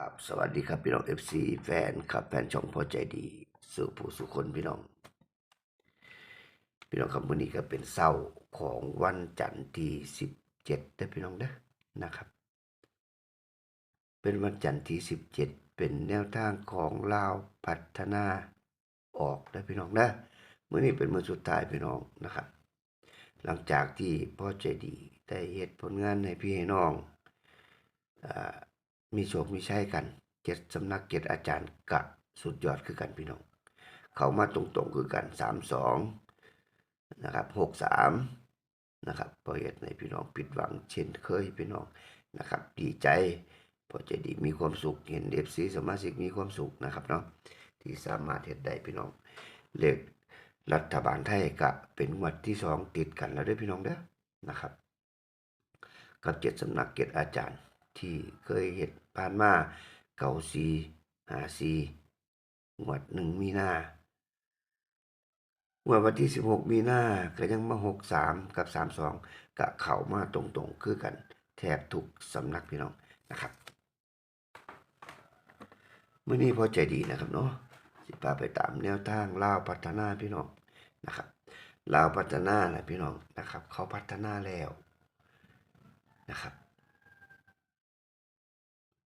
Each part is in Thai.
ครับสวัสดีครับพี่น้อง FC แฟนครับแฟนช่องพอใจดีสู่ผู้สุคนพี่น้อง พี่น้องครับวันนี้ก็เป็นเศร้าของวันจันทร์ที่17นะพี่น้องนะนะครับ เป็นวันจันทร์ที่17เจ็ดเป็นแนวทางของลาวพัฒนาออกนะพี่น้องนะเมื่อนี้เป็นมื้อสุดท้ายพี่น้องนะครับ หลังจากที่พ่อใจดีได้เฮ็ดผลงานให้พี่ให้น้องอ่า มีโชคมีใชัยกันเจ็ดสำนักเจ็ดอาจารย์กะสุดยอดคือกันพี่น้อง เขามาตรงๆคือกันสามสองนะครับหกสามนะครับพอเหตุในพี่น้องผิดหวังเช่นเคยพี่น้องนะครับ ดีใจพอจะดีมีความสุขเห็นเอฟซีสมาชิกมีความสุขนะครับเนาะที่สามารถเห็นได้พี่น้องเลขรัฐบาลไทยกะเป็นงวดที่สองติดกันแล้วด้วยพี่น้องเด้อนะครับ กับเจ็ดสำนักเจ็ดอาจารย์ ที่เคยเห็นผ่านมาเก่าซีหาซีงวดหนึ่งมีนางวดวันที่สิบหกมีนาก็ยังมาหกสามกับสามสองกะเข่ามาตรงๆ คือกันแทบทุกสำนักพี่น้องนะครับเมื่อนี้พอใจดีนะครับเนาะสิพาไปตามแนวทางลาวพัฒนาพี่น้องนะครับลาวพัฒนาแหละพี่น้องนะครับ เขาพัฒนาแล้วนะครับ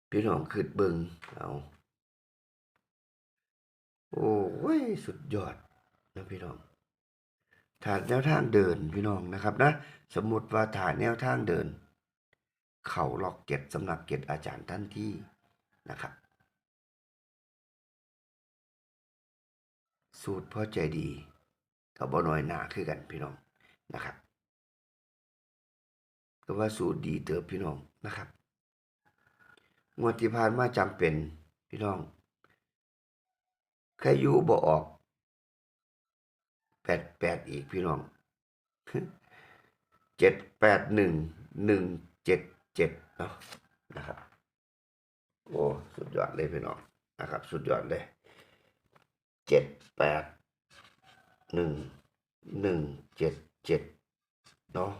พี่น้องคืดเบิงเอาโอ้ยสุดยอดนะพี่น้องฐานแนวทางเดินพี่น้องนะครับนะสมมติว่าฐานแนวทางเดิน เข่าล็อกเก็ตสำหรับเก็ตอาจารย์ท่านที่นะครับ สูตรพ่อใจดีกับบ่น้อยหนาคือกันพี่น้องนะครับก็ว่าสูตรดีเติบพี่น้องนะครับ งวดที่ผ่านมาจำเป็น พี่น้องใครยู่บ่ออกแปดแปดอีกพี่น้องเจ็ดแปดหนึ่งหนึ่งเจ็ดเจ็ดเนาะนะครับ โอ้สุดยอดเลยพี่น้องนะครับ สุดยอดเลยเจ็ดแปดหนึ่งหนึ่งเจ็ดเจ็ดเนาะ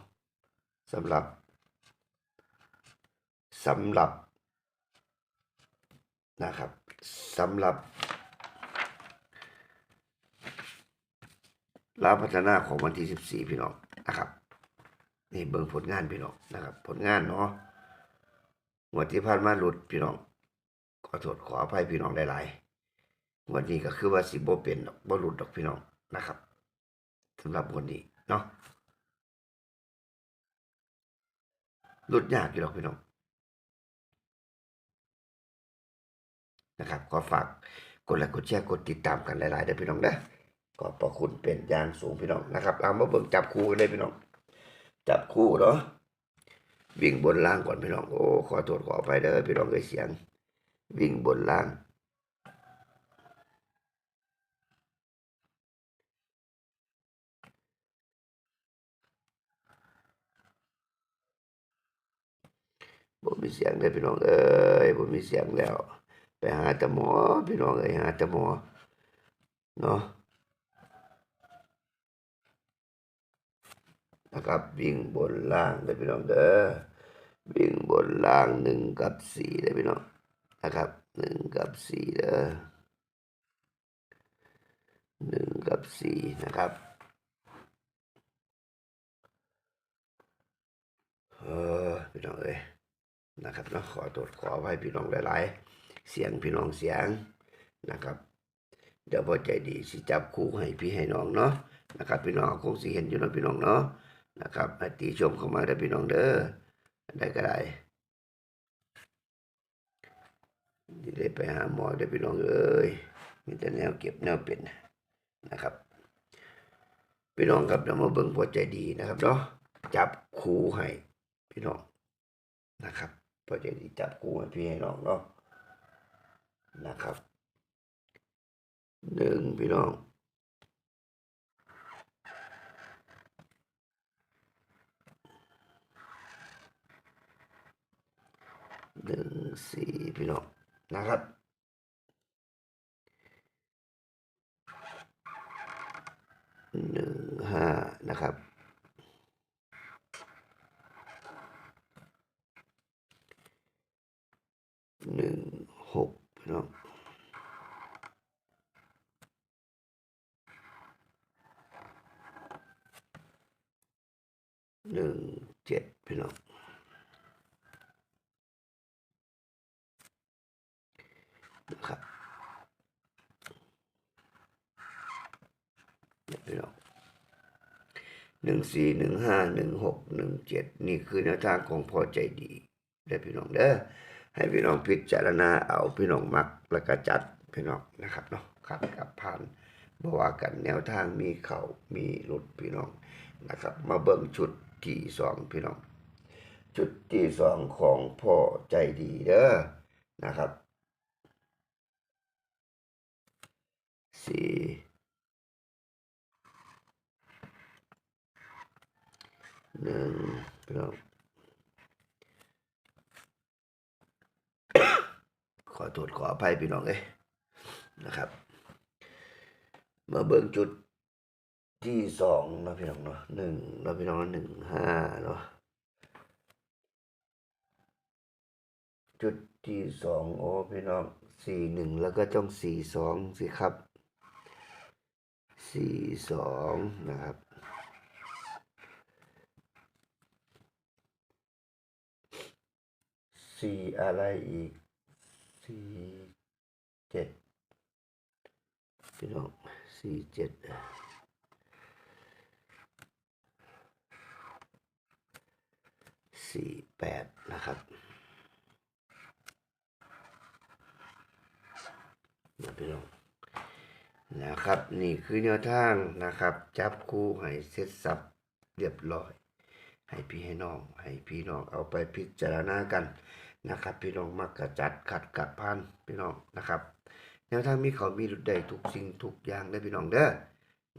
สำหรับสำหรับ นะครับสำหรับลาวพัฒนาของวันที่ 14 พี่น้องนะครับ นี่เบิ่งผลงานพี่น้องนะครับ ผลงานเนาะงวดที่ผ่านมาหลุดพี่น้องขอโทษขออภัยพี่น้องหลายๆวันนี้ก็คือว่าสิบ่เป็นดอกบ่หลุดดอกพี่น้องนะครับสำหรับวันนี้เนาะหลุดยากอยู่หรอกพี่น้อง นะครับขอฝากกดไลค์กดแชร์กดติดตามกันหลายๆเด้อพี่น้องนะขอบพระคุณเป็นอย่างสูงพี่น้องนะครับเอามาเบิ่งจับคู่กันเลยพี่น้อง จับคู่เนาะวิ่งบนล่างก่อนพี่น้องโอ้ขอโทษขออภัยเด้อพี่น้องเอ้ยเสียง วิ่งบนล่างบ่มีเสียงเลยพี่น้องเอ้ยบ่มีเสียงแล้ว หาแต่หมอพี่น้องเอ้ยหาแต่หมอเนาะนะครับวิ่งบนล่างเลยพี่น้องเด้อวิ่งบนล่างหนึ่งกับสี่เลยพี่น้องนะครับหนึ่งกับสี่เด้อหนึ่งกับสี่นะครับเออพี่น้องเอ้ยนะครับเนาะขอโทษขออภัยพี่น้องหลายๆ เสียงพี่น้องเสียงนะครับ เดี๋ยวพอใจดีสิจับคู่ให้พี่ให้น้องเนาะนะครับ พี่น้องคงสิเห็นอยู่เนาะพี่น้องเนาะนะครับติชมเข้ามาได้พี่น้องเด้อได้ก็ได้ที่ได้ไปหาหมอได้พี่น้องเอ้ยมีแต่แนวเก็บแนวเป็นนะครับพี่น้องครับเดี๋ยวมาเบิ่งพอใจดีนะครับเนาะจับคู่ให้พี่น้องนะครับพอใจด้จับคู่ให้พี่ให้น้องเนาะ นะครับหนึ่งพี่น้องหนึ่งสี่พี่น้องนะครับหนึ่งห้านะครับหนึ่งหก พี่น้องหนึ่งเจ็ดพี่น้องนะครับนี่พี่น้องหนึ่งสี่หนึ่งห้าหนึ่งหกหนึ่งเจ็ดนี่คือแนวทางของพอใจดีได้พี่น้องเด้อ ให้พี่น้องพิจารณาเอาพี่น้องมักแล้วก็จัดพี่น้องนะครับเนาะขัดกับผ่านบว่ากันแนวทางมีเขามีหลุดพี่น้องนะครับ มาเบิ่งชุดที่สองพี่น้องจุดที่สองของพ่อใจดีเด้อนะครับสี่หนึ่งพี่น้อง ขอ โทษขออภัยพี่น้องเอ้ยนะครับ มาเบิ่งจุดที่สองนะพี่น้องเนาะหนึ่งนะพี่น้องหนึ่งห้าเนาะจุดที่สองโอ้พี่น้องสี่หนึ่งแล้วก็ต้องสี่สองสิครับสี่สองนะครับสี่อะไรอีก สี่เจ็ดพี่น้องสี่เจ็ดสี่แปดนะครับนะพี่น้องนะครับ นี่คือแนวทางนะครับ จับคู่ให้เสร็จสับเรียบร้อย ให้พี่ให้น้อง ให้พี่น้องเอาไปพิจารณากัน นะครับ พี่น้องมักกระจัดขัดกับพันพี่น้องนะครับแนวทางมีเขามีหลุดได้ทุกสิ่งทุกอย่างได้พี่น้องเด้อ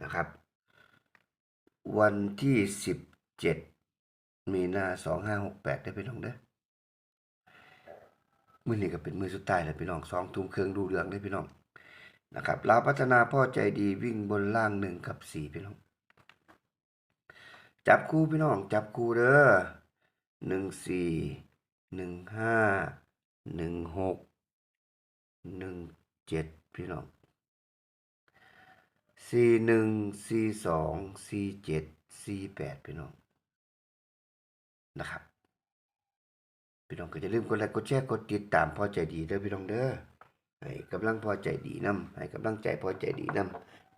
นะครับ วันที่สิบเจ็ดมีนาสองห้าหกแปดได้พี่น้องเด้อมือนี้ก็เป็นมือสุดท้ายแล้วพี่น้องสองทุ่มเครึ่องดูเรื่องได้พี่น้องนะครับลาวพัฒนาพ่อใจดีวิ่งบนล่างหนึ่งกับสี่พี่น้อง จับคู่พี่น้อง จับคู่เด้อหนึ่งสี่ หนึ่งห้าหนึ่งหกหนึ่งเจ็ดพี่น้องสี่หนึ่งสี่สองสี่เจ็ดสี่แปดพี่น้องนะครับ พี่น้องก็จะลืมกดไลค์กดแชร์กดติดตามพอใจดีเด้อพี่น้องเด้อให้กำลังพอใจดีนํให้กำลังใจพอใจดีนํ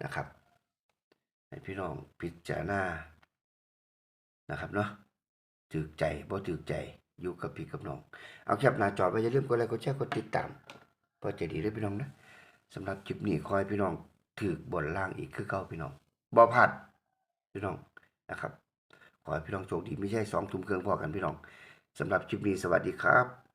นะครับ ให้พี่น้องพิจารณานะครับเนาะถือใจบ่ถือใจ อยู่กับพี่กับน้อง เอาแคปหน้าจอไปอย่าลืมกดไลค์กดแชร์กดติดตามพอจะดีเด้พี่น้องนะสำหรับคลิปนี้คอยพี่น้องถือบนล่างอีกคือเก่าพี่น้องบ่ผัดพี่น้องนะครับ ขอให้พี่น้องโชคดีไม่ใช่สองทุ่มเครื่องพอกันพี่น้องสำหรับคลิปนี้สวัสดีครับ